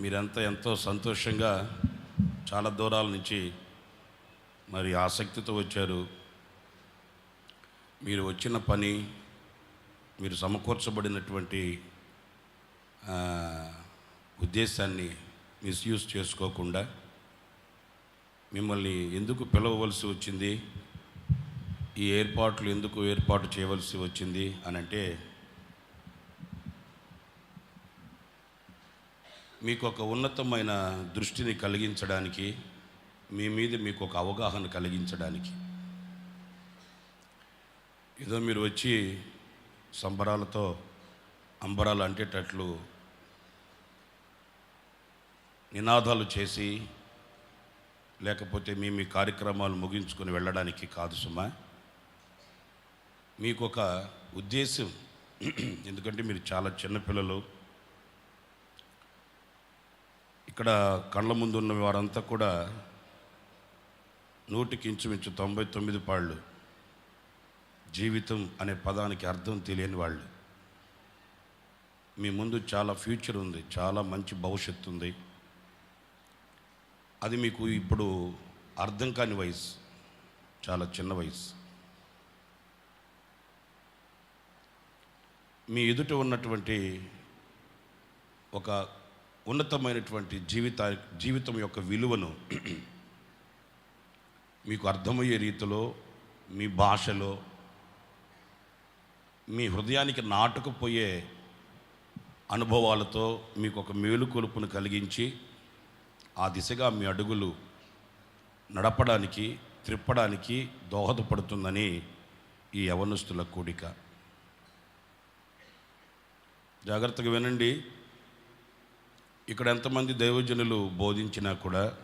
మీరంతా ఎంతో సంతోషంగా చాలా దూరాల నుంచి మరి ఆసక్తితో వచ్చారు. మీరు వచ్చిన పని మీరు సమకూర్చబడినటువంటి ఉద్దేశాన్ని మిస్యూజ్ చేసుకోకుండా మిమ్మల్ని ఎందుకు పిలవవలసి వచ్చింది? ఈ ఏర్పాట్లు ఎందుకు ఏర్పాటు చేయవలసి వచ్చింది? అని అంటే మీకు ఒక ఉన్నతమైన దృష్టిని కలిగించడానికి మీ మీద మీకు ఒక అవగాహన కలిగించడానికి. ఏదో మీరు వచ్చి సంబరాలతో అంబరాలు అంటేటట్లు నినాదాలు చేసి లేకపోతే మీ మీ కార్యక్రమాలు ముగించుకొని వెళ్ళడానికి కాదు సుమా. మీకు ఒక ఉద్దేశం. ఎందుకంటే మీరు చాలా చిన్నపిల్లలు. ఇక్కడ కళ్ళ ముందు ఉన్న వారంతా కూడా నూటికి ఇంచుమించు తొంభై తొమ్మిది పాళ్ళు జీవితం అనే పదానికి అర్థం తెలియని వాళ్ళు. మీ ముందు చాలా ఫ్యూచర్ ఉంది చాలా మంచి భవిష్యత్తు ఉంది. అది మీకు ఇప్పుడు అర్థం కాని వయసు చాలా చిన్న వయసు. మీ ఎదుట ఉన్నటువంటి ఒక ఉన్నతమైనటువంటి జీవిత జీవితం యొక్క విలువను మీకు అర్థమయ్యే రీతిలో మీ భాషలో మీ హృదయానికి నాటుకుపోయే అనుభవాలతో మీకు ఒక మేలుకొలుపును కలిగించి ఆ దిశగా మీ అడుగులు నడపడానికి త్రిప్పడానికి దోహదపడుతుందని ఈ యవనస్తుల కూడిక. జాగ్రత్తగా వినండి. ఇక్కడ ఎంతమంది దైవజనులు బోధించినా కూడా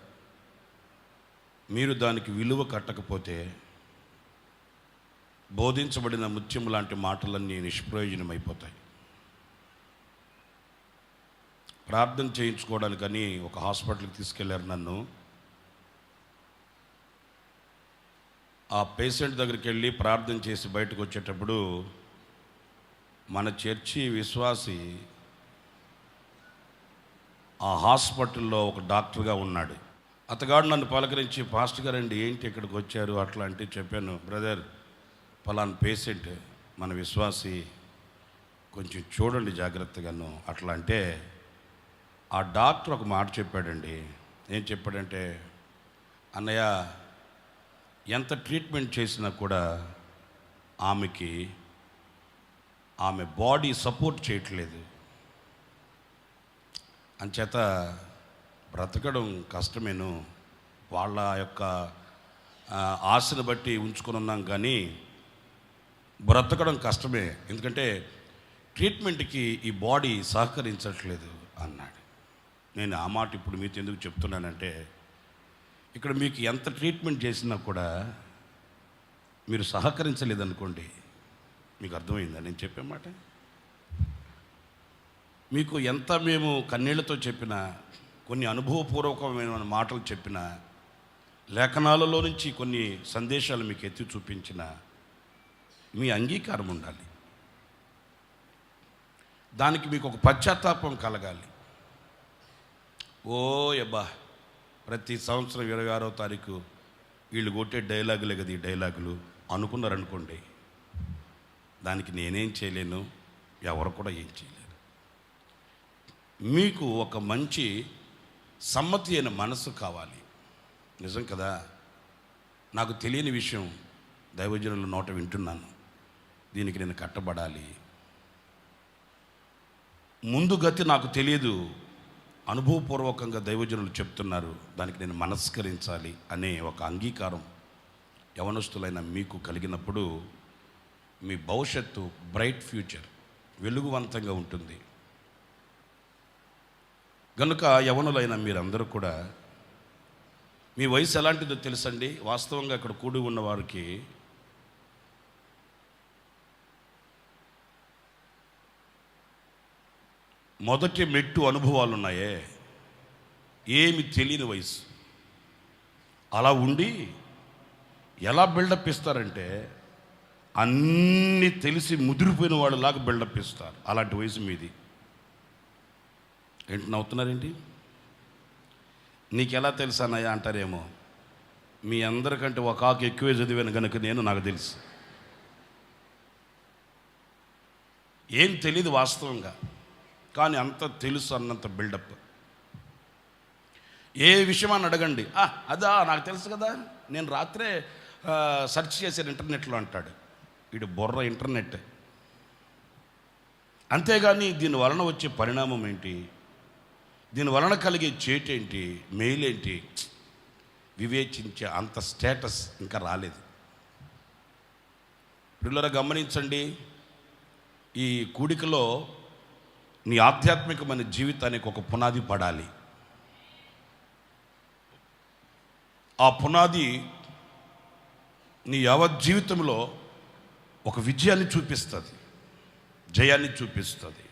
మీరు దానికి విలువ కట్టకపోతే బోధించబడిన ముత్యం లాంటి మాటలన్నీ నిష్ప్రయోజనమైపోతాయి. ప్రార్థన చేయించుకోవడానికని ఒక హాస్పిటల్కి తీసుకెళ్ళారు నన్ను. ఆ పేషెంట్ దగ్గరికి వెళ్ళి ప్రార్థన చేసి బయటకు వచ్చేటప్పుడు మన చర్చి విశ్వాసి ఆ హాస్పిటల్లో ఒక డాక్టర్గా ఉన్నాడు. అతగాడు నన్ను పలకరించి ఫాస్ట్ గారండి ఏంటి ఇక్కడికి వచ్చారు? అట్లా అంటే చెప్పాను బ్రదర్ పలానా పేషెంట్ మన విశ్వాసి కొంచెం చూడండి జాగ్రత్తగాను. అట్లా అంటే ఆ డాక్టర్ ఒక మాట చెప్పాడండి. ఏం చెప్పాడంటే అన్నయ్య ఎంత ట్రీట్మెంట్ చేసినా కూడా ఆమెకి ఆమె బాడీ సపోర్ట్ చేయట్లేదు. అంచేత బ్రతకడం కష్టమేను. వాళ్ళ యొక్క ఆశను బట్టి ఉంచుకొని ఉన్నాం కానీ బ్రతకడం కష్టమే. ఎందుకంటే ట్రీట్మెంట్కి ఈ బాడీ సహకరించట్లేదు అన్నాడు. నేను ఆ మాట ఇప్పుడు మీతో ఎందుకు చెప్తున్నానంటే ఇక్కడ మీకు ఎంత ట్రీట్మెంట్ చేసినా కూడా మీరు సహకరించలేదనుకోండి మీకు అర్థమైందా నేను చెప్పే మాట? మీకు ఎంత మేము కన్నీళ్ళతో చెప్పిన కొన్ని అనుభవపూర్వకమైన మాటలు చెప్పిన లేఖనాలలో నుంచి కొన్ని సందేశాలు మీకు ఎత్తి చూపించిన మీ అంగీకారం ఉండాలి. దానికి మీకు ఒక పశ్చాత్తాపం కలగాలి. ఓ అబ్బా ప్రతి సంవత్సరం ఇరవై ఆరో తారీఖు వీళ్ళు కొట్టే డైలాగులే కదా ఈ డైలాగులు. అనుకున్నారనుకోండి దానికి నేనేం చేయలేను ఎవరు కూడా ఏం చేయలేను మీకు ఒక మంచి సమ్మతి అయిన మనసు కావాలి. నిజం కదా? నాకు తెలియని విషయం దైవజనుల నోట వింటున్నాను. దీనికి నేను కట్టబడాలి. ముందు గతి నాకు తెలియదు అనుభవపూర్వకంగా దైవజనులు చెప్తున్నారు. దానికి నేను మనస్కరించాలి అనే ఒక అంగీకారం యవనస్తులైన మీకు కలిగినప్పుడు మీ భవిష్యత్తు బ్రైట్ ఫ్యూచర్ వెలుగువంతంగా ఉంటుంది. గనుక యవనులైన మీరందరూ కూడా మీ వయసు ఎలాంటిదో తెలుసండి? వాస్తవంగా ఇక్కడ కూడి ఉన్న వారికి మొదటి మెట్టు అనుభవాలు ఉన్నాయే ఏమి తెలియని వయసు. అలా ఉండి ఎలా బిల్డప్ ఇస్తారంటే అన్నీ తెలిసి ముదిరిపోయిన వాళ్ళలాగా బిల్డప్ ఇస్తారు. అలాంటి వయసు మీది. ఏంటి నవ్వుతున్నారేంటి? నీకెలా ఎలా తెలుసు అన్నయ్య అంటారేమో? మీ అందరికంటే ఒక ఆకు ఎక్కువే చదివాను కనుక నేను నాకు తెలుసు. ఏం తెలియదు వాస్తవంగా కానీ అంత తెలుసు అన్నంత బిల్డప్. ఏ విషయం అని అడగండి. "ఆ, అదా నాకు తెలుసు కదా. నేను రాత్రే సెర్చ్ చేశాను ఇంటర్నెట్లో అంటాడు. వీడు బుర్ర ఇంటర్నెట్. అంతేగాని దీని వలన వచ్చే పరిణామం ఏంటి? దీని వలన కలిగే చేటేంటి మేలేంటి వివేచించే అంత స్టేటస్ ఇంకా రాలేదు. పిల్లల గమనించండి ఈ కూడికలో నీ ఆధ్యాత్మికమైన జీవితానికి ఒక పునాది పడాలి. ఆ పునాది నీ యావత్ జీవితంలో ఒక విజయాన్ని చూపిస్తుంది జయాన్ని చూపిస్తుంది.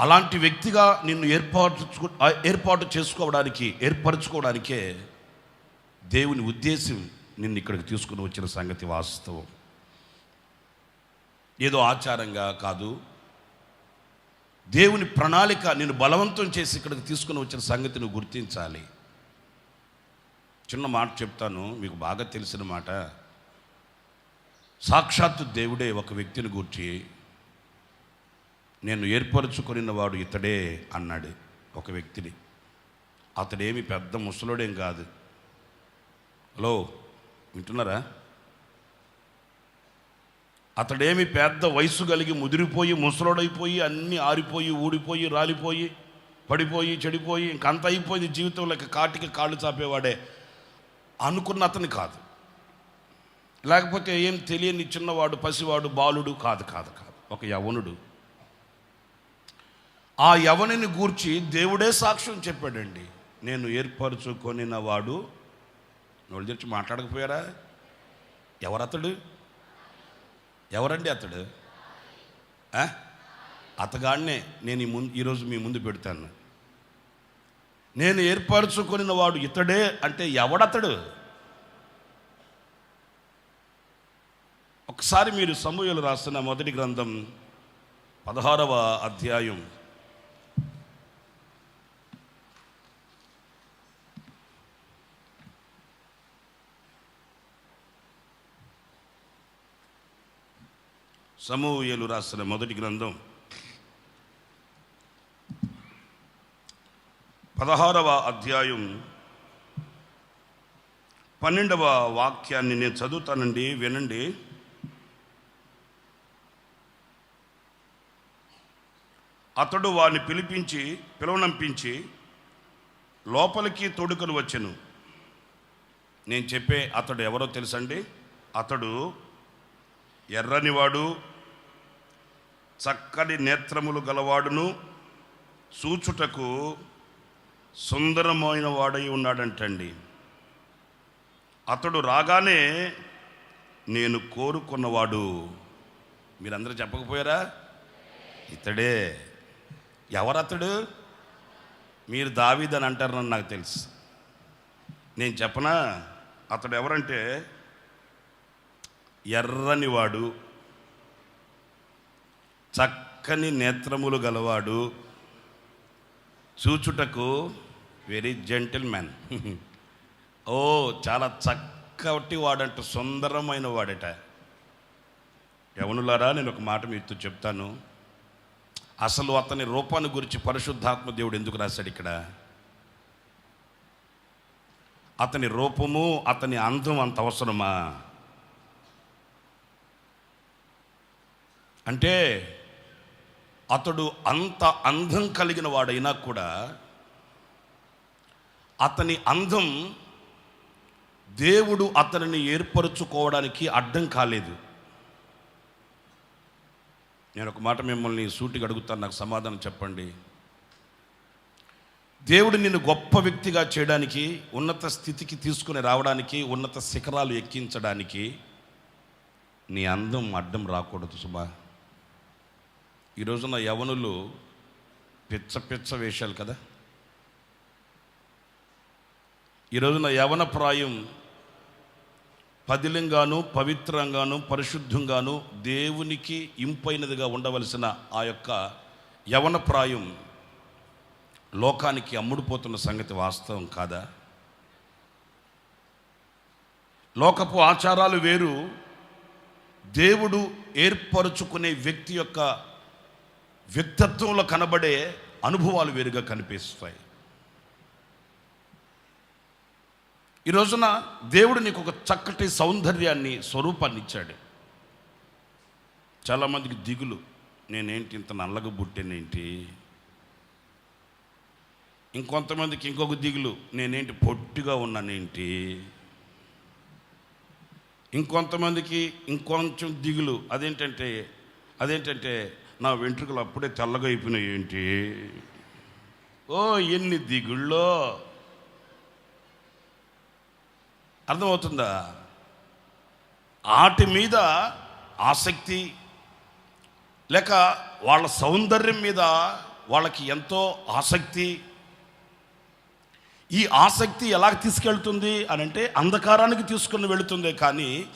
అలాంటి వ్యక్తిగా నిన్ను ఏర్పాటు ఏర్పాటు చేసుకోవడానికి ఏర్పరచుకోవడానికే దేవుని ఉద్దేశం నిన్ను ఇక్కడికి తీసుకుని వచ్చిన సంగతి వాస్తవం. ఏదో ఆచారంగా కాదు. దేవుని ప్రణాళిక నేను బలవంతం చేసి ఇక్కడికి తీసుకుని వచ్చిన సంగతి నువ్వు గుర్తించాలి. చిన్న మాట చెప్తాను మీకు బాగా తెలిసిన మాట. సాక్షాత్తు దేవుడే ఒక వ్యక్తిని గూర్చి నేను ఏర్పరచుకొనిన వాడు ఇతడే అన్నాడు ఒక వ్యక్తిని. అతడేమి పెద్ద ముసలోడేం కాదు. హలో వింటున్నారా? అతడేమి పెద్ద వయసు కలిగి ముదిరిపోయి ముసలోడైపోయి అన్నీ ఆరిపోయి ఊడిపోయి రాలిపోయి పడిపోయి చెడిపోయి ఇంకంత అయిపోయింది జీవితంలో కాటికి కాళ్ళు చాపేవాడే అనుకున్న అతని కాదు. లేకపోతే ఏం తెలియని చిన్నవాడు పసివాడు బాలుడు కాదు కాదు కాదు. ఒక యవనుడు. ఆ యవనిని గూర్చి దేవుడే సాక్ష్యం చెప్పాడండి. నేను ఏర్పరచుకొని వాడు నోళ్ళు తెరిచి మాట్లాడకపోయారా? ఎవరతడు? ఎవరండి అతడు? అతగాడినే నేను ఈ ముందు ఈరోజు మీ ముందు పెడతాను. నేను ఏర్పరచుకొనిన వాడు ఇతడే అంటే ఎవడతడు? ఒకసారి మీరు సమూహలు రాస్తున్న మొదటి గ్రంథం పదహారవ అధ్యాయం. సమూహలు రాసిన మొదటి గ్రంథం. పదహారవ అధ్యాయం. పన్నెండవ వాక్యాన్ని నేను చదువుతానండి వినండి. అతడు వారిని పిలిపించి పిలువనంపించి లోపలికి తొడుకలు వచ్చాను. నేను చెప్పే అతడు ఎవరో తెలుసండి? అతడు ఎర్రనివాడు చక్కని నేత్రములు గలవాడును. చూచుటకు సుందరమైన వాడై ఉన్నాడంటండి. అతడు రాగానే నేను కోరుకున్నవాడు. మీరందరూ చెప్పకపోయారా? ఇతడే. ఎవరతడు? మీరు దావీదని అంటారని నాకు తెలుసు. నేను చెప్పనా? అతడు ఎవరంటే ఎర్రని వాడు చక్కని నేత్రములు గలవాడు. చూచుటకు వెరీ జెంటిల్ మ్యాన్ ఓ చాలా చక్కటి వాడంట సుందరమైన వాడట. యవనులారా నేను ఒక మాట మీతో చెప్తాను. అసలు అతని రూపాన్ని గురించి పరిశుద్ధాత్మ దేవుడు ఎందుకు రాశాడు ఇక్కడ? అతని రూపము అతని అందం అంత అవసరమా? అంటే అతడు అంత అందం కలిగిన వాడైనా కూడా అతని అందం దేవుడు అతనిని ఏర్పరచుకోవడానికి అడ్డం కాలేదు. నేను ఒక మాట మిమ్మల్ని సూటిగా అడుగుతాను నాకు సమాధానం చెప్పండి. దేవుడు నిన్ను గొప్ప వ్యక్తిగా చేయడానికి ఉన్నత స్థితికి తీసుకుని రావడానికి ఉన్నత శిఖరాలు ఎక్కించడానికి నీ అందం అడ్డం రాకూడదు సుమా. ఈ రోజున యవనులు పిచ్చ పిచ్చ వేషాలు కదా? ఈ రోజున యవన ప్రాయం పదిలంగాను పవిత్రంగాను పరిశుద్ధంగాను దేవునికి ఇంపైనదిగా ఉండవలసిన ఆ యొక్క యవన ప్రాయం లోకానికి అమ్ముడుపోతున్న సంగతి వాస్తవం కాదా? లోకపు ఆచారాలు వేరు. దేవుడు ఏర్పరుచుకునే వ్యక్తి యొక్క వ్యక్తిత్వంలో కనబడే అనుభవాలు వేరుగా కనిపిస్తాయి. ఈ రోజున దేవుడు నీకు ఒక చక్కటి సౌందర్యాన్ని స్వరూపాన్ని ఇచ్చాడు. చాలామందికి దిగులు. నేనేంటి ఇంత నల్లగా పుట్టానేంటి? ఇంకొంతమందికి ఇంకొక దిగులు. నేనేంటి పొట్టిగా ఉన్నానేంటి? ఇంకొంతమందికి ఇంకొంచెం దిగులు. అదేంటంటే అదేంటంటే నా వెంట్రుకలు అప్పుడే తెల్లగా అయిపోయినాయి ఏంటి? ఓ ఎన్ని దిగుళ్ళో. అర్థమవుతుందా? ఆటి మీద ఆసక్తి లేక వాళ్ళ సౌందర్యం మీద వాళ్ళకి ఎంతో ఆసక్తి. ఈ ఆసక్తి ఎలా తీసుకెళ్తుంది అని అంటే అంధకారానికి తీసుకుని వెళుతుంది కానీ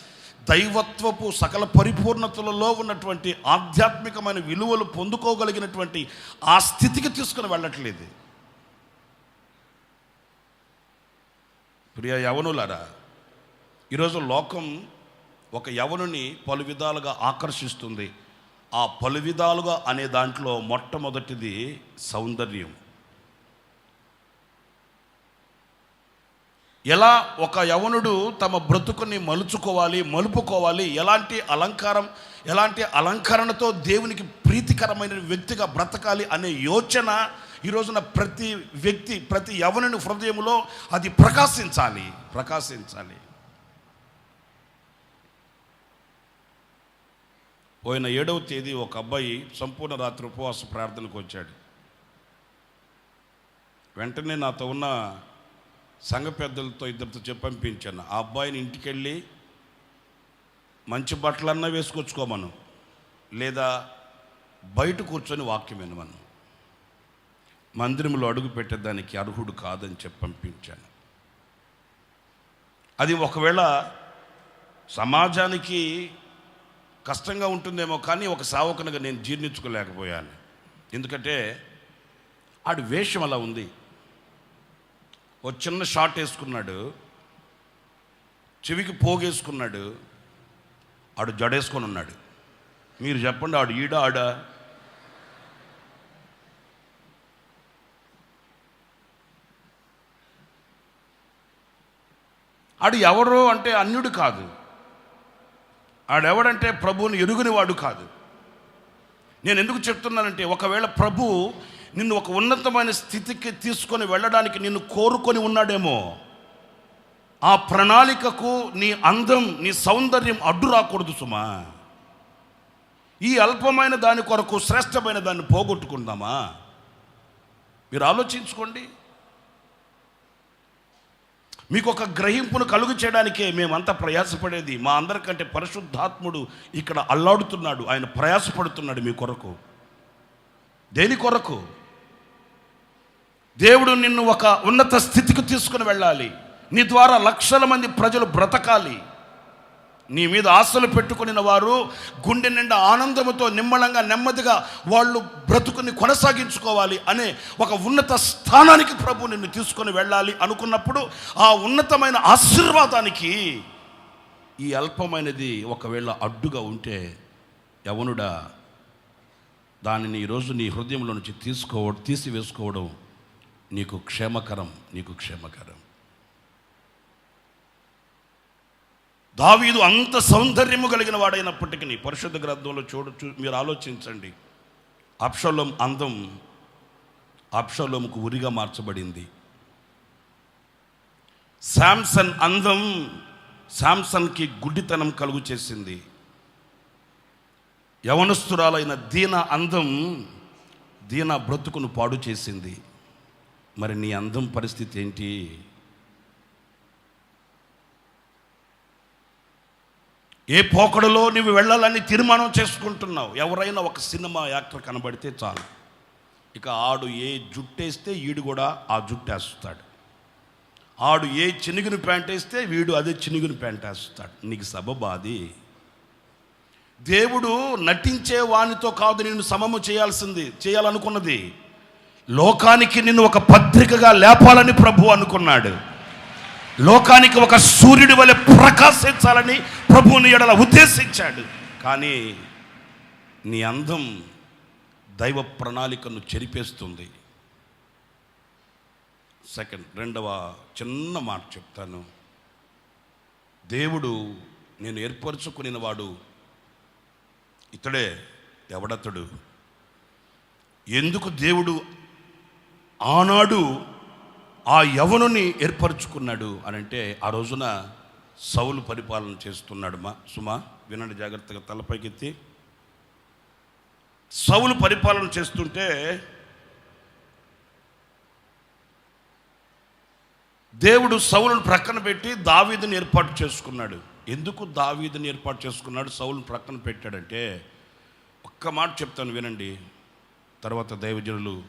దైవత్వపు సకల పరిపూర్ణతలలో ఉన్నటువంటి ఆధ్యాత్మికమైన విలువలు పొందుకోగలిగినటువంటి ఆ స్థితికి తీసుకుని వెళ్ళట్లేదు. ప్రియ యవనులారా ఈరోజు లోకం ఒక యవనుని పలు విధాలుగా ఆకర్షిస్తుంది. ఆ పలు విధాలుగా అనే దాంట్లో మొట్టమొదటిది సౌందర్యం. ఎలా ఒక యవనుడు తమ బ్రతుకుని మలుచుకోవాలి మలుపుకోవాలి ఎలాంటి అలంకారం ఎలాంటి అలంకరణతో దేవునికి ప్రీతికరమైన వ్యక్తిగా బ్రతకాలి అనే యోచన ఈ రోజున ప్రతి వ్యక్తి ప్రతి యవనుని హృదయంలో అది ప్రకాశించాలి ప్రకాశించాలి. పోయిన ఏడవ తేదీ ఒక అబ్బాయి సంపూర్ణ రాత్రి ఉపవాస ప్రార్థనకు వచ్చాడు. వెంటనే నాతో ఉన్న సంఘ పెద్దలతో ఇద్దరితో చెప్పి పంపించాను. ఆ అబ్బాయిని ఇంటికి వెళ్ళి మంచి బట్టలన్నా వేసుకొచ్చుకోమను. లేదా బయట కూర్చొని వాక్యం వినమను. మందిరంలో అడుగు పెట్టేదానికి అర్హుడు కాదని చెప్పి పంపించాను. అది ఒకవేళ సమాజానికి కష్టంగా ఉంటుందేమో కానీ ఒక సావకునిగా నేను జీర్ణించుకోలేకపోయాను. ఎందుకంటే ఆడి వేషం అలా ఉంది. ఒక చిన్న షార్ట్ వేసుకున్నాడు. చెవికి పోగేసుకున్నాడు. ఆడు జడేసుకొని ఉన్నాడు. మీరు చెప్పండి ఆడు ఈడ ఆడ? ఆడు ఎవరు అంటే అన్యుడు కాదు. ఆడెవడంటే ప్రభువుని ఎరుగుని వాడు కాదు. నేను ఎందుకు చెప్తున్నానంటే ఒకవేళ ప్రభు నిన్ను ఒక ఉన్నతమైన స్థితికి తీసుకొని వెళ్ళడానికి నిన్ను కోరుకొని ఉన్నాడేమో. ఆ ప్రణాళికకు నీ అందం నీ సౌందర్యం అడ్డు రాకూడదు సుమా. ఈ అల్పమైన దాని కొరకు శ్రేష్టమైన దాన్ని పోగొట్టుకుందామా? మీరు ఆలోచించుకోండి. మీకు ఒక గ్రహింపును కలుగు చేయడానికే మేమంతా ప్రయాసపడేది. మా అందరికంటే పరిశుద్ధాత్ముడు ఇక్కడ అల్లాడుతున్నాడు. ఆయన ప్రయాసపడుతున్నాడు మీ కొరకు. దేని కొరకు? దేవుడు నిన్ను ఒక ఉన్నత స్థితికి తీసుకుని వెళ్ళాలి. నీ ద్వారా లక్షల మంది ప్రజలు బ్రతకాలి. నీ మీద ఆశలు పెట్టుకుని వారు గుండె నిండా ఆనందముతో నిమ్మలంగా నెమ్మదిగా వాళ్ళు బ్రతుకుని కొనసాగించుకోవాలి అనే ఒక ఉన్నత స్థానానికి ప్రభు నిన్ను తీసుకొని వెళ్ళాలి అనుకున్నప్పుడు ఆ ఉన్నతమైన ఆశీర్వాదానికి ఈ అల్పమైనది ఒకవేళ అడ్డుగా ఉంటే యవనుడా దానిని ఈరోజు నీ హృదయంలో నుంచి తీసుకోవడం తీసివేసుకోవడం నీకు క్షేమకరం నీకు క్షేమకరం. దావీదు అంత సౌందర్యము కలిగిన వాడైనప్పటికీ పరిశుద్ధ గ్రంథంలో చూడ మీరు ఆలోచించండి. అప్షలం అందం అప్షలోముకు ఉరిగా మార్చబడింది. శాంసన్ అందం శాంసన్కి గుడ్డితనం కలుగు చేసింది. యవనస్తురాలైన దీన అందం దీన బ్రతుకును పాడు చేసింది. మరి నీ అందం పరిస్థితి ఏంటి? ఏ పోకడలో నువ్వు వెళ్ళాలని తీర్మానం చేసుకుంటున్నావు? ఎవరైనా ఒక సినిమా యాక్టర్ కనబడితే చాలు. ఇక ఆడు ఏ జుట్టేస్తే ఈడు కూడా ఆ జుట్టేస్తాడు. ఆడు ఏ చినుగుని ప్యాంట్ వేస్తే వీడు అదే చినుగుని ప్యాంట్ వేస్తాడు నీకు సబబాది దేవుడు నటించే వానితో కాదు నేను సమము చేయాల్సింది చేయాలనుకున్నది. లోకానికి నిన్ను ఒక పత్రికగా లేపాలని ప్రభు అనుకున్నాడు. లోకానికి ఒక సూర్యుడి వలె ప్రకాశించాలని ప్రభువుని ఎడల ఉద్దేశించాడు. కానీ నీ అందం దైవ ప్రణాళికను చెరిపేస్తుంది. సెకండ్ రెండవ చిన్న మాట చెప్తాను. దేవుడు నేను ఏర్పరచుకుని వాడు ఇతడే ఎవడతడు? ఎందుకు దేవుడు ఆనాడు ఆ యవనుని ఏర్పరచుకున్నాడు అని అంటే ఆ రోజున సౌలు పరిపాలన చేస్తున్నాడు మా సుమా వినండి జాగ్రత్తగా తలపైకెత్తి. సౌలు పరిపాలన చేస్తుంటే దేవుడు సౌలును ప్రక్కన పెట్టి దావీదుని ఏర్పాటు చేసుకున్నాడు. ఎందుకు దావీదుని ఏర్పాటు చేసుకున్నాడు? సౌలును ప్రక్కన పెట్టాడంటే ఒక్క మాట చెప్తాను వినండి. తర్వాత దైవజనులు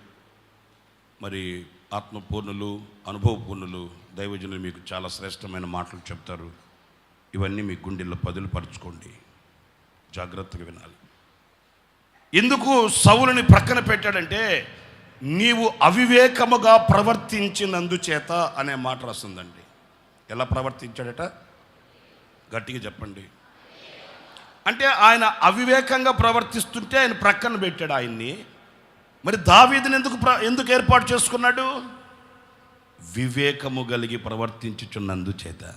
మరి ఆత్మపూర్ణులు అనుభవపూర్ణులు దైవజనులు మీకు చాలా శ్రేష్టమైన మాటలు చెప్తారు. ఇవన్నీ మీ గుండెల్లో పదులుపరుచుకోండి జాగ్రత్తగా వినాలి. ఎందుకు సౌలుని ప్రక్కన పెట్టాడంటే నీవు అవివేకముగా ప్రవర్తించినందుచేత అనే మాట రాస్తుందండి. ఎలా ప్రవర్తించాడట? గట్టిగా చెప్పండి. అంటే ఆయన అవివేకంగా ప్రవర్తిస్తుంటే ఆయన ప్రక్కన పెట్టాడు ఆయన్ని. మరి దావీదుని ఎందుకు ప్ర ఎందుకు ఏర్పాటు చేసుకున్నాడు? వివేకము కలిగి ప్రవర్తించుచున్నందు చేత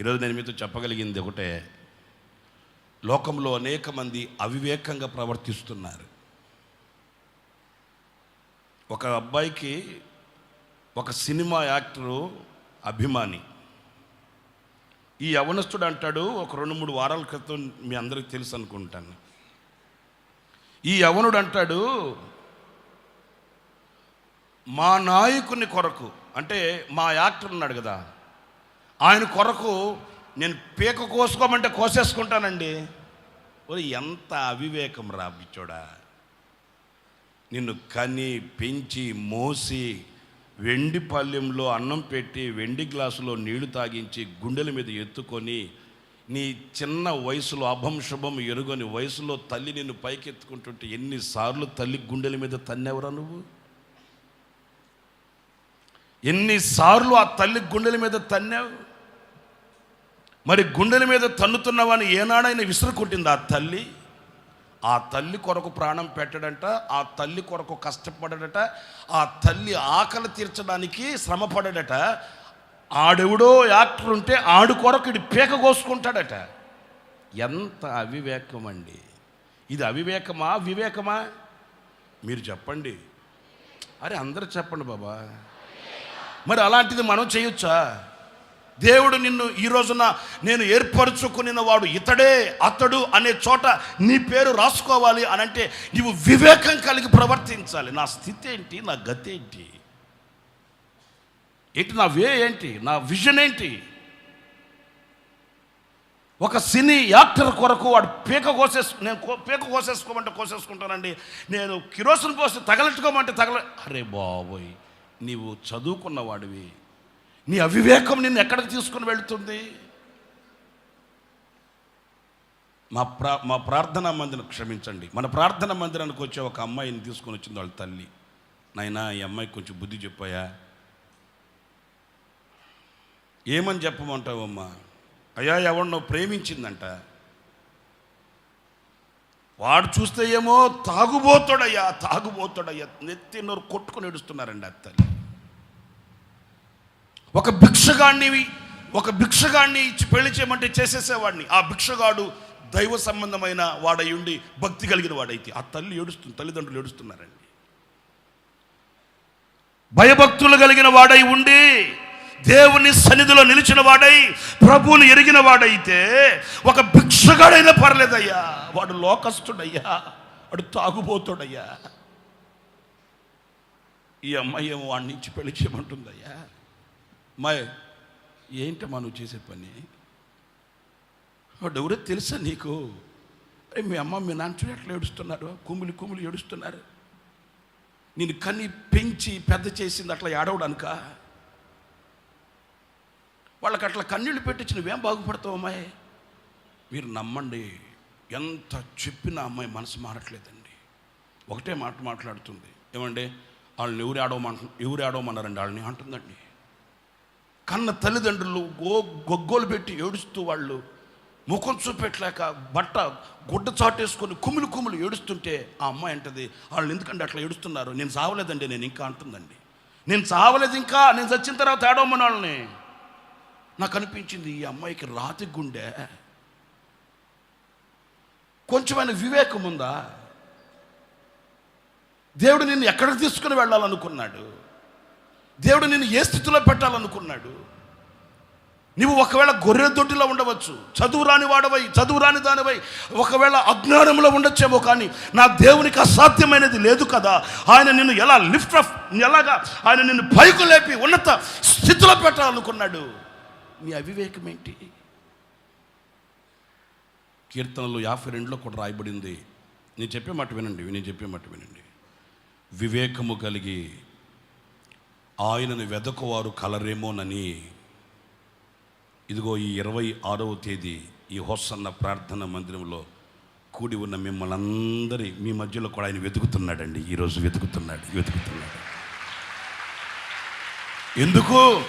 ఈరోజు నేను మీతో చెప్పగలిగింది ఒకటే. లోకంలో అనేక మంది అవివేకంగా ప్రవర్తిస్తున్నారు. ఒక అబ్బాయికి ఒక సినిమా యాక్టరు అభిమాని. ఈ యవనస్తుడు అంటాడు ఒక రెండు మూడు వారాల క్రితం మీ అందరికి తెలుసు అనుకుంటాను ఈ యవనుడు అంటాడు మా నాయకుని కొరకు అంటే మా యాక్టర్ ఉన్నాడు కదా ఆయన కొరకు నేను పీక కోసుకోమంటే కోసేసుకుంటానండి. ఓ ఎంత అవివేకం రా బిచ్చోడా. నిన్ను కని పెంచి మోసి వెండి పళ్ళెంలో అన్నం పెట్టి వెండి గ్లాసులో నీళ్ళు తాగించి గుండెల మీద ఎత్తుకొని నీ చిన్న వయసులో అభం శుభం ఎరుగని వయసులో తల్లి నిన్ను పైకెత్తుకుంటుంటే ఎన్నిసార్లు తల్లి గుండెల మీద తన్నెవరా నువ్వు? ఎన్నిసార్లు ఆ తల్లి గుండెల మీద తన్నావు? మరి గుండెల మీద తన్నుతున్నవాని ఏనాడైనా విసురు కొట్టింది ఆ తల్లి? ఆ తల్లి కొరకు ప్రాణం పెట్టడంట ఆ తల్లి కొరకు కష్టపడడట ఆ తల్లి ఆకలి తీర్చడానికి శ్రమపడడట ఆడెవడో యాక్టర్ ఉంటే ఆడు కొరకు ఇడు పీక కోసుకుంటాడట. ఎంత అవివేకం అండి. ఇది అవివేకమా? వివేకమా? మీరు చెప్పండి. అరే అందరు చెప్పండి బాబా. మరి అలాంటిది మనం చేయొచ్చా? దేవుడు నిన్ను ఈ రోజున నేను ఏర్పరచుకున్న వాడు ఇతడే అతడు అనే చోట నీ పేరు రాసుకోవాలి అని అంటే నీవు వివేకం కలిగి ప్రవర్తించాలి. నా స్థితి ఏంటి? నా గతి ఏంటి? ఏంటి నా వే ఏంటి? నా విజన్ ఏంటి? ఒక సినీ యాక్టర్ కొరకు వాడు పీక కోసేసు నేను కో- పీక కోసేసుకోమంటే కోసేసుకుంటానండి. నేను కిరోసిన్ పోసి తగలెట్టుకోమంటే తగల అరే బాబోయ్ నీవు చదువుకున్న వాడివి నీ అవివేకం నిన్ను ఎక్కడికి తీసుకుని వెళుతుంది? మా ప్రా మా ప్రార్థనా మందిరం క్షమించండి. మన ప్రార్థనా మందిరానికి వచ్చే ఒక అమ్మాయిని తీసుకొని వచ్చింది వాళ్ళ తల్లి. నాయనా ఈ అమ్మాయికి కొంచెం బుద్ధి చెప్పాయా? ఏమని చెప్పమంటావమ్మా? అయ్యా ఎవరినో ప్రేమించిందంట. వాడు చూస్తే ఏమో తాగుబోతాడయ్యా తాగుబోతాడయ్యా నెత్తి నోరు కొట్టుకుని ఏడుస్తున్నారండి ఆ తల్లి. ఒక భిక్షగాడిని ఒక భిక్షగాడిని ఇచ్చి పెళ్ళి చేయమంటే చేసేసేవాడిని. ఆ భిక్షగాడు దైవ సంబంధమైన వాడై ఉండి భక్తి కలిగిన వాడైతే ఆ తల్లి ఏడుస్తుంది తల్లిదండ్రులు ఏడుస్తున్నారండి. భయభక్తులు కలిగిన వాడై ఉండి దేవుని సన్నిధిలో నిలిచిన వాడై ప్రభువుని ఎరిగిన వాడైతే ఒక భిక్షగాడైనా పర్లేదయ్యా. వాడు లోకస్తుడయ్యా. వాడు తాగుబోతుడయ్యా. ఈ అమ్మాయి ఏమో వాడిని ఇచ్చి పెళ్ళి చేయమంటుందయ్యా. అమ్మాయి ఏంటమ్మా నువ్వు చేసే పని? వాడు ఎవరో తెలుసా నీకు? అరే మీ అమ్మ మీ నాన్న చూడు ఎట్లా ఏడుస్తున్నారు. కుమిలి కుమిలి ఏడుస్తున్నారు. నేను కన్ని పెంచి పెద్ద చేసింది అట్లా ఏడవడానిక? వాళ్ళకి అట్లా కన్నీళ్ళు పెట్టించి నువ్వేం బాగుపడతావు అమ్మాయి మీరు నమ్మండి ఎంత చెప్పినా అమ్మాయి మనసు మారట్లేదండి. ఒకటే మాట మాట్లాడుతుంది. ఏమండి? వాళ్ళని ఎవరు ఆడవమంటు ఎవరు ఆడవమన్నారండి వాళ్ళని అంటుందండి. కన్న తల్లిదండ్రులు గో గొగ్గోలు పెట్టి ఏడుస్తూ వాళ్ళు ముఖం చూపెట్టలేక బట్ట గుడ్డ చాటేసుకొని కుమిలి కుమిలి ఏడుస్తుంటే ఆ అమ్మాయి అంటది వాళ్ళు ఎందుకంటే అట్లా ఏడుస్తున్నారు? నేను సావలేదండి నేను ఇంకా అంటుందండి. నేను సావలేదు ఇంకా నేను చచ్చిన తర్వాత ఏడవమని వాళ్ళని నాకు అనిపించింది ఈ అమ్మాయికి రాతి గుండె. కొంచెమైన వివేకం ఉందా? దేవుడు నిన్ను ఎక్కడికి తీసుకుని వెళ్ళాలనుకున్నాడు? దేవుడు నిన్ను ఏ స్థితిలో పెట్టాలనుకున్నాడు? నువ్వు ఒకవేళ గొర్రె దొడ్డిలో ఉండవచ్చు చదువు రాని వాడవై చదువు రాని దానివై ఒకవేళ అజ్ఞానంలో ఉండొచ్చేమో కానీ నా దేవునికి అసాధ్యమైనది లేదు కదా. ఆయన నిన్ను ఎలా లిఫ్ట్ ఆఫ్ ఎలాగా ఆయన నిన్ను పైకు లేపి ఉన్నత స్థితిలో పెట్టాలనుకున్నాడు? మీ అవివేకం ఏంటి? కీర్తనలు యాభై రెండులో కూడా రాయబడింది. నేను చెప్పే మాట వినండి నేను చెప్పే మాట వినండి. వివేకము కలిగి ఆయనను వెదకువారు కలరేమోనని ఇదిగో ఈ ఇరవై ఆరవ తేదీ ఈ హోసన్న ప్రార్థన మందిరంలో కూడి ఉన్న మిమ్మల్ని అందరి మీ మధ్యలో కూడా ఆయన వెతుకుతున్నాడండి. ఈరోజు వెతుకుతున్నాడు వెతుకుతున్నాడు. ఎందుకు?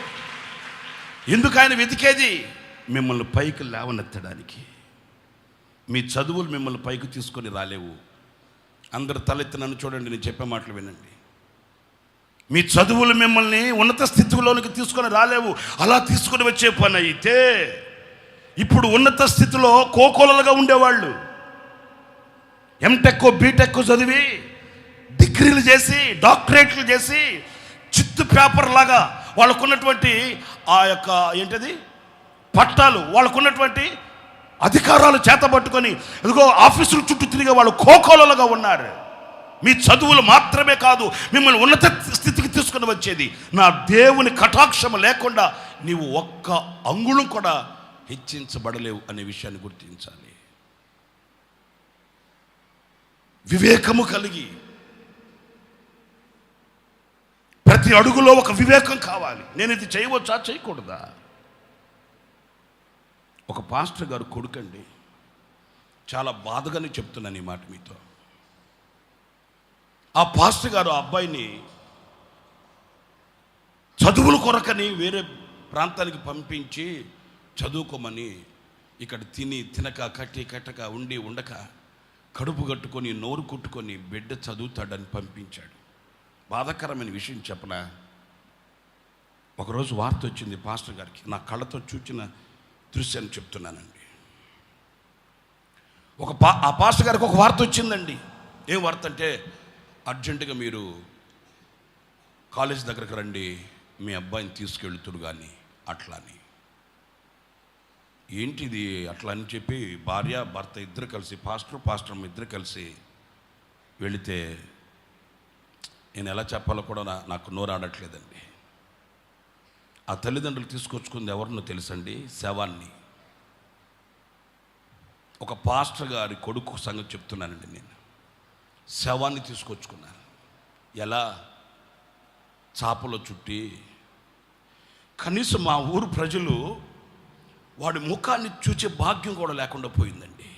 ఎందుకు ఆయన వెతికేది? మిమ్మల్ని పైకి లేవనెత్తడానికి. మీ చదువులు మిమ్మల్ని పైకి తీసుకొని రాలేవు. అందరు తలెత్తి నన్ను చూడండి నేను చెప్పే మాటలు వినండి. మీ చదువులు మిమ్మల్ని ఉన్నత స్థితిలోనికి తీసుకొని రాలేవు. అలా తీసుకొని వచ్చే పని అయితే ఇప్పుడు ఉన్నత స్థితిలో కోకోలలుగా ఉండేవాళ్ళు. ఎంటెక్ బీటెక్ చదివి డిగ్రీలు చేసి డాక్టరేట్లు చేసి చిత్తు పేపర్ లాగా వాళ్ళకున్నటువంటి ఆ యొక్క ఏంటది? పట్టాలు వాళ్ళకున్నటువంటి అధికారాలు చేతబట్టుకొని ఇదిగో ఆఫీసుల చుట్టూ తిరిగే వాళ్ళు కోకోలలుగా ఉన్నారు. మీ చదువులు మాత్రమే కాదు మిమ్మల్ని ఉన్నత స్థితికి తీసుకుని వచ్చేది. నా దేవుని కటాక్షము లేకుండా నీవు ఒక్క అంగుళం కూడా హెచ్చించబడలేవు అనే విషయాన్ని గుర్తించాలి. వివేకము కలిగి ప్రతి అడుగులో ఒక వివేకం కావాలి. నేను ఇది చేయవచ్చా? చేయకూడదా? ఒక పాస్టర్ గారు కొడుకండి. చాలా బాధగానే చెప్తున్నాను ఈ మాట మీతో. ఆ పాస్టర్ గారు ఆ అబ్బాయిని చదువుల కొరకని వేరే ప్రాంతానికి పంపించి చదువుకోమని ఇక్కడ తిని తినక కట్టి కట్టక ఉండి ఉండక కడుపు కట్టుకొని నోరు కుట్టుకొని బిడ్డ చదువుతాడని పంపించాడు. బాధాకరమైన విషయం చెప్పనా? ఒకరోజు వార్త వచ్చింది పాస్టర్ గారికి. నా కళ్ళతో చూచిన దృశ్యాన్ని చెప్తున్నానండి. ఒక పా ఆ పాస్టర్ గారికి ఒక వార్త వచ్చిందండి. ఏం వార్త అంటే అర్జెంటుగా మీరు కాలేజ్ దగ్గరకు రండి మీ అబ్బాయిని తీసుకెళ్తుడు కానీ అట్లా అని. ఏంటిది అట్లా అని చెప్పి భార్య భర్త ఇద్దరు కలిసి పాస్టర్ పాస్టర్ ఇద్దరు కలిసి వెళితే నేను ఎలా చెప్పాలో కూడా నా- నాకు నోరాడట్లేదండి ఆ తల్లిదండ్రులు తీసుకొచ్చుకుంది ఎవరినో తెలుసండి? శవాన్ని. ఒక పాస్టర్ గారి కొడుకు సంగతి చెప్తున్నానండి నేను. శవాన్ని తీసుకొచ్చుకున్నాను ఎలా? చాపలో చుట్టి. కనీసం మా ఊరు ప్రజలు వాడి ముఖాన్ని చూచే భాగ్యం కూడా లేకుండా పోయిందండి.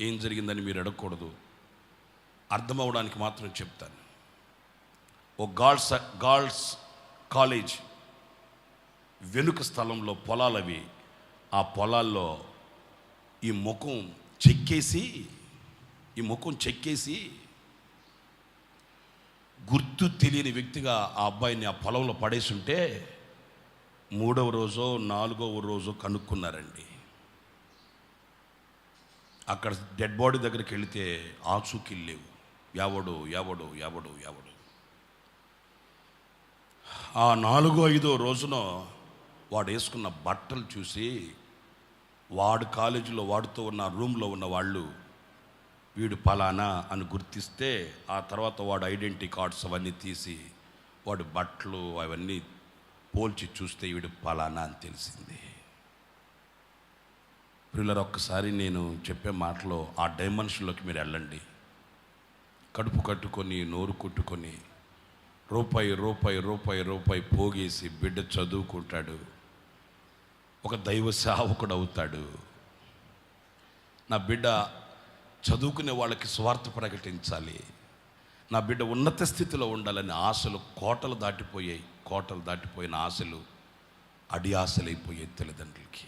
ఏం జరిగిందని మీరు అడగకూడదు. అర్థమవడానికి మాత్రం చెప్తాను. ఓ గర్ల్స్ గర్ల్స్ కాలేజ్. వెనుక స్థలంలో పొలాలవి ఆ పొలాల్లో ఈ ముఖం చెక్కేసి ఈ ముఖం చెక్కేసి గుర్తు తెలియని వ్యక్తిగా ఆ అబ్బాయిని ఆ పొలంలో పడేసుంటే మూడవ రోజో నాలుగవ రోజో కనుక్కున్నారండి. అక్కడ డెడ్ బాడీ దగ్గరికి వెళితే ఆచూకీలు లేవు. ఎవడు ఎవడు ఎవడు ఎవడు ఆ నాలుగో ఐదో రోజున వాడు వేసుకున్న బట్టలు చూసి వాడు కాలేజీలో వాడుతూ ఉన్న రూమ్లో ఉన్న వాళ్ళు వీడు పలానా అని గుర్తిస్తే ఆ తర్వాత వాడు ఐడెంటిటీ కార్డ్స్ అవన్నీ తీసి వాడు బట్టలు అవన్నీ పోల్చి చూస్తే వీడు పలానా అని తెలిసింది. పిల్లలు ఒక్కసారి నేను చెప్పే మాటలో ఆ డైమెన్షన్లోకి మీరు వెళ్ళండి. కడుపు కట్టుకొని నోరు కుట్టుకొని రూపాయి రూపాయి రూపాయి రూపాయి పోగేసి బిడ్డ చదువుకుంటాడు. ఒక దైవ సేవకుడు అవుతాడు. నా బిడ్డ చదువుకునే వాళ్ళకి స్వార్థ ప్రకటించాలి. నా బిడ్డ ఉన్నత స్థితిలో ఉండాలని ఆశలు కోటలు దాటిపోయాయి. కోటలు దాటిపోయిన ఆశలు అడి ఆశలైపోయాయి తల్లిదండ్రులకి.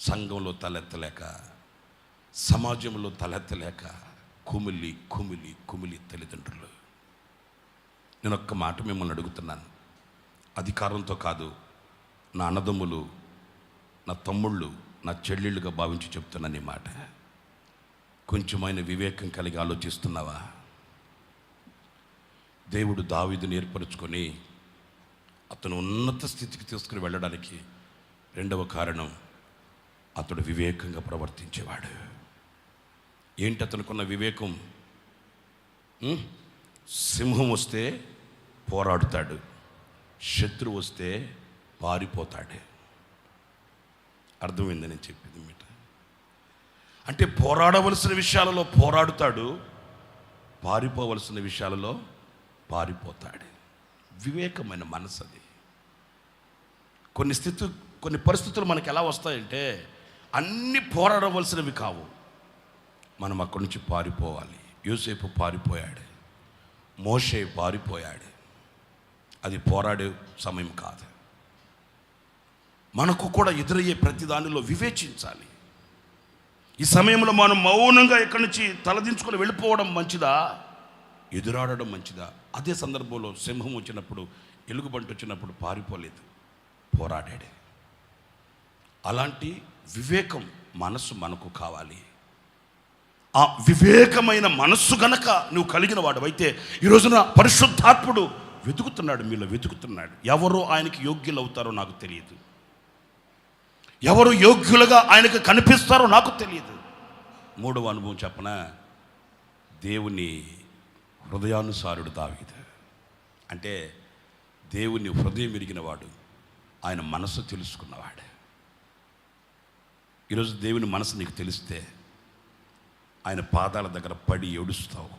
సంఘంలో తలెత్తలేక సమాజంలో తలెత్తలేక కుమిలి కుమిలి కుమిలి తల్లిదండ్రులు. నేను ఒక్క మాట మిమ్మల్ని అడుగుతున్నాను. అధికారంతో కాదు నా అన్నదమ్ములు నా తమ్ముళ్ళు నా చెల్లెళ్ళుగా భావించి చెప్తున్నాను ఈ మాట. కొంచెమైన వివేకం కలిగి ఆలోచిస్తున్నావా? దేవుడు దావిదుని ఏర్పరచుకొని అతను ఉన్నత స్థితికి తీసుకుని వెళ్ళడానికి రెండవ కారణం అతడు వివేకంగా ప్రవర్తించేవాడు. ఏంటి అతనుకున్న వివేకం? సింహం వస్తే పోరాడుతాడు. శత్రువు వస్తే పారిపోతాడే. అర్థమైంది నేను చెప్పింది మీట. అంటే పోరాడవలసిన విషయాలలో పోరాడుతాడు పారిపోవలసిన విషయాలలో పారిపోతాడు. వివేకమైన మనసు అది కొన్ని స్థితి కొన్ని పరిస్థితులు మనకు ఎలా వస్తాయంటే అన్ని పోరాడవలసినవి కావు. మనం అక్కడి నుంచి పారిపోవాలి. యూసేపు పారిపోయాడు. మోషే పారిపోయాడు అది పోరాడే సమయం కాదు. మనకు కూడా ఎదురయ్యే ప్రతి దానిలో వివేచించాలి. ఈ సమయంలో మనం మౌనంగా ఇక్కడి నుంచి తలదించుకొని వెళ్ళిపోవడం మంచిదా? ఎదురాడడం మంచిదా? అదే సందర్భంలో సింహం వచ్చినప్పుడు ఎలుగుబంటి వచ్చినప్పుడు పారిపోలేదు. పోరాడాడు. అలాంటి వివేకం మనస్సు మనకు కావాలి. ఆ వివేకమైన మనస్సు గనక నువ్వు కలిగిన వాడు ఈ రోజున పరిశుద్ధాత్ముడు వెతుకుతున్నాడు మీలో వెతుకుతున్నాడు. ఎవరు ఆయనకి యోగ్యులు అవుతారో నాకు తెలియదు. ఎవరు యోగ్యులుగా ఆయనకు కనిపిస్తారో నాకు తెలియదు. మూడవ అనుభవం చెప్పన? దేవుని హృదయానుసారుడు దావీదు. అంటే దేవుని హృదయం ఎరిగినవాడు ఆయన మనసు తెలుసుకున్నవాడు. ఈరోజు దేవుని మనసు నీకు తెలిస్తే ఆయన పాదాల దగ్గర పడి ఏడుస్తావు.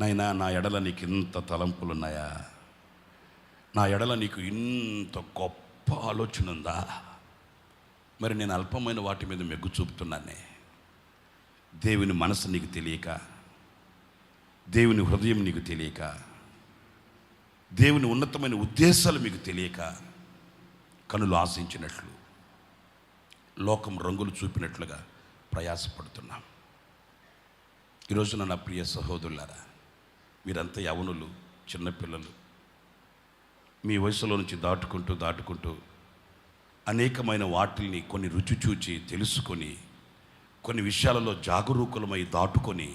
నాయనా నా ఎడల నీకు ఇంత తలంపులున్నాయా? నా ఎడల నీకు ఇంత గొప్ప ఆలోచన ఉందా? మరి నేను అల్పమైన వాటి మీద మెగ్గు చూపుతున్నానే. దేవుని మనసు నీకు తెలియక దేవుని హృదయం నీకు తెలియక దేవుని ఉన్నతమైన ఉద్దేశాలు మీకు తెలియక కనులు ఆశించినట్లు లోకం రంగులు చూపినట్లుగా ప్రయాసపడుతున్నాం. ఈరోజున నా ప్రియ సహోదరులారా మీరంతా యవనులు చిన్నపిల్లలు మీ వయసులో నుంచి దాటుకుంటూ దాటుకుంటూ అనేకమైన వాటిల్ని కొన్ని రుచి చూచి తెలుసుకొని కొన్ని విషయాలలో జాగరూకులమై దాటుకొని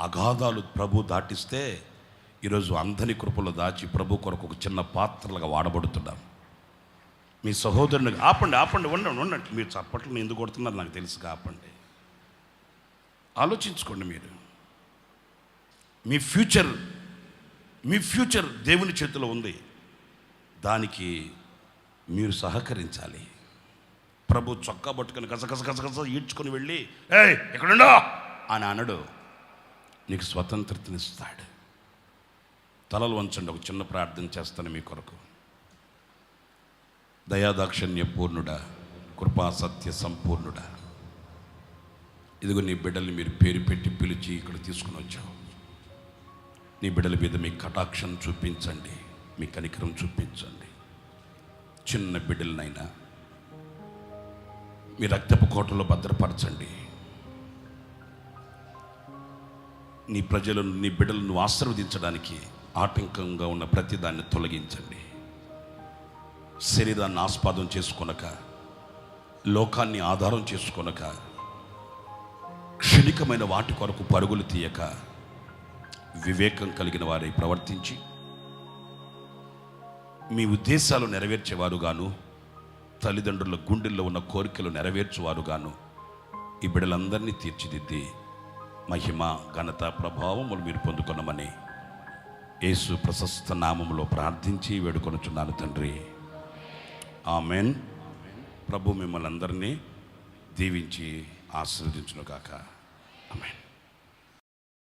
అగాధాలు ప్రభు దాటిస్తే ఈరోజు అంధని కృపలో దాచి ప్రభు కొరకు ఒక చిన్న పాత్రలుగా వాడబడుతున్నాం. మీ సహోదరుని ఆపండి ఆపండి ఉండండి ఉండండి. మీరు చప్పట్లు ఎందుకు కొడుతున్నారు నాకు తెలుసు ఆపండి. ఆలోచించుకోండి మీరు. మీ ఫ్యూచర్ మీ ఫ్యూచర్ దేవుని చేతిలో ఉంది. దానికి మీరు సహకరించాలి. ప్రభు చొక్కా పట్టుకొని గసగస గసగస ఈడ్చుకొని వెళ్ళి ఏ ఎక్కడుండో అని అనడు. నీకు స్వతంత్రతనిస్తాడు. తలలు వంచండి ఒక చిన్న ప్రార్థన చేస్తాను మీ కొరకు. దయాదాక్షణ్య పూర్ణుడా కృపా సత్య సంపూర్ణుడా. ఇదిగో నీ బిడ్డల్ని మీరు పేరు పెట్టి పిలిచి ఇక్కడ తీసుకుని వచ్చావు. నీ బిడ్డల మీద మీ కటాక్షం చూపించండి మీ కనికరం చూపించండి. చిన్న బిడ్డలనైనా మీ రక్తపు కోటలో భద్రపరచండి. నీ ప్రజలను నీ బిడ్డలను ఆశీర్వదించడానికి ఆటంకంగా ఉన్న ప్రతి దాన్ని తొలగించండి. శరీరాన్ని ఆస్పాదం చేసుకొనక లోకాన్ని ఆధారం చేసుకొనక క్షణికమైన వాటి కొరకు పరుగులు తీయక వివేకం కలిగిన వారై ప్రవర్తించి మీ ఉద్దేశాలు నెరవేర్చేవారుగాను తల్లిదండ్రుల గుండెల్లో ఉన్న కోరికలు నెరవేర్చువారుగాను ఈ బిడ్డలందరినీ తీర్చిదిద్ది మహిమ ఘనత ప్రభావములు మీరు పొందుకొనమని యేసు ప్రశస్త నామములో ప్రార్థించి వేడుకొనుచున్నాను తండ్రి. ఆమెన్. ప్రభు మిమ్మల్ని అందరినీ దీవించి ఆశీర్వదించును కాక ఆమెన్.